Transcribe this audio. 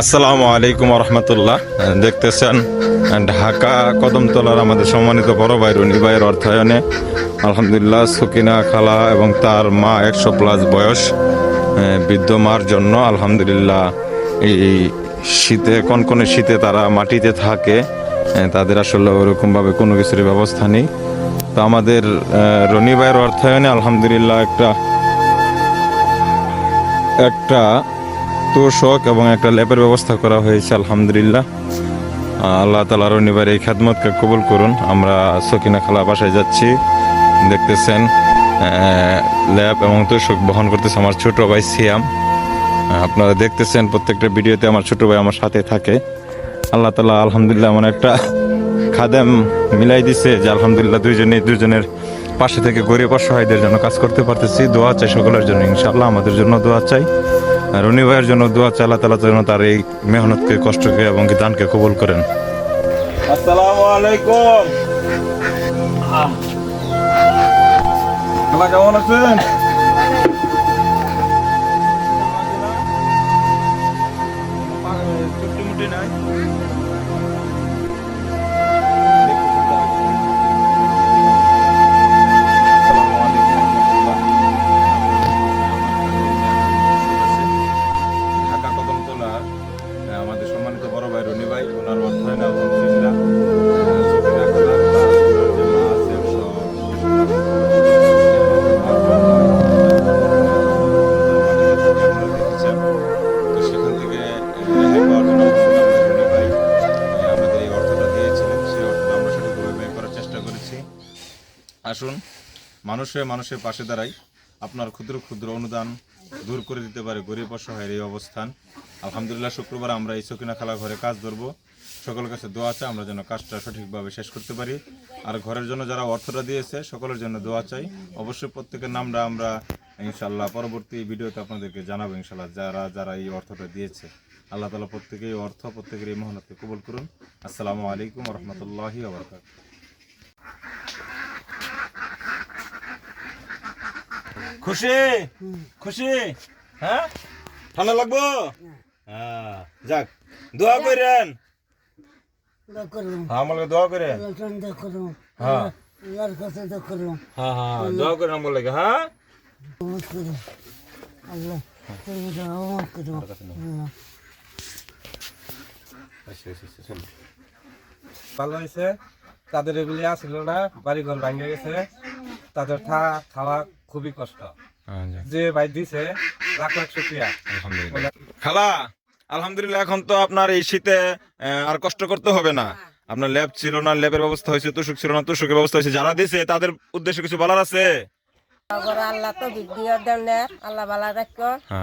আসসালামু আলাইকুম রহমতুল্লাহ দেখতেছেন ঢাকা কদমতলার আমাদের সম্মানিত বড় ভাই রনি ভাইয়ের অর্থায়নে আলহামদুলিল্লাহ সুকিনা খালা এবং তার মা একশো প্লাস বয়স বৃদ্ধ মার জন্য আলহামদুলিল্লাহ এই শীতে, কনকনে শীতে তারা মাটিতে থাকে তাদের আসলে ওরকমভাবে কোনো কিছুর ব্যবস্থা নেই। তো আমাদের রনি ভাইয়ের অর্থায়নে আলহামদুলিল্লাহ একটা একটা তোষক এবং একটা ল্যাপের ব্যবস্থা করা হয়েছে, আলহামদুলিল্লাহ। আল্লাহ তালা রনিবার এই খ্যাতমতকে কবুল করুন। আমরা সকিনা খালা বাসায় যাচ্ছি। দেখতেছেন ল্যাব এবং তোষক বহন করতেছে আমার ছোট ভাই সিয়াম। আপনারা দেখতেছেন প্রত্যেকটা ভিডিওতে আমার ছোট ভাই আমার সাথে থাকে। আল্লাহ তালা আলহামদুলিল্লাহ এমন একটা খাদেম মিলাই দিছে যে আলহামদুলিল্লাহ দুইজনে দুজনের পাশে থেকে গরিব অসহায়দের জন্য কাজ করতে পারতেছি। দোয়া চাই সকলের জন্য, ইনশাআল্লাহ আমাদের জন্য দোয়া চাই। রনি ভাইয়ের জন্য দোয়া চালা তালা যেন তার এই মেহনতকে, কষ্টকে এবং দানকে কবল করেন। আসসালামু আলাইকুম। কেমন আছেন? আসুন, মানুষ মানুষের পাশে দাঁড়াই। আপনার ক্ষুদ্র ক্ষুদ্র অনুদান দূর করে দিতে পারে গরিব অসহায়ের এই অবস্থান। আলহামদুলিল্লাহ, শুক্রবার আমরা এই সকিনা খালা ঘরে কাজ ধরবো। সকলের কাছে দোয়া চাই, আমরা যেন কাজটা সঠিকভাবে শেষ করতে পারি। আর ঘরের জন্য যারা অর্থটা দিয়েছে, সকলের জন্য দোয়া চাই। অবশ্যই প্রত্যেকের নামটা আমরা ইনশাল্লাহ পরবর্তী ভিডিওতে আপনাদেরকে জানাব ইনশাল্লাহ যারা যারা এই অর্থটা দিয়েছে। আল্লাহ তালা প্রত্যেকের এই অর্থ, প্রত্যেকের এই মেহনতকে কবল করুন। আসসালামু আলাইকুম রহমতুল্লাহি আবরকাত খুশি? খুশি? হ্যাঁ? ঠান্ডা লাগবো? হ্যাঁ যাক দোয়া করেন। আমাকে দোয়া হ্যাঁ। হ্যাঁ হ্যাঁ দোয়া করেন আমার লাগে হ্যাঁ আল্লাহ ভালো হয়েছে। তাদের এগুলি আসছিল না বাড়িঘর ভাঙে গেছে। তাদের থাকা খাওয়া খুবই কষ্ট। হ্যাঁ, যে ভাই দিছে লাখ লাখ শুক্রিয়া। আলহামদুলিল্লাহ। খালা আলহামদুলিল্লাহ এখন তো আপনার এই শীতে আর কষ্ট করতে হবে না। আপনার ল্যাব ছিল না ল্যাবের ব্যবস্থা হয়েছে তুষক ছিল না তুষকের ব্যবস্থা হয়েছে। যারা দিছে তাদের উদ্দেশ্যে কিছু বলার আছে? আল্লাহ তো আল্লাহ বালা রাখো। হ্যাঁ।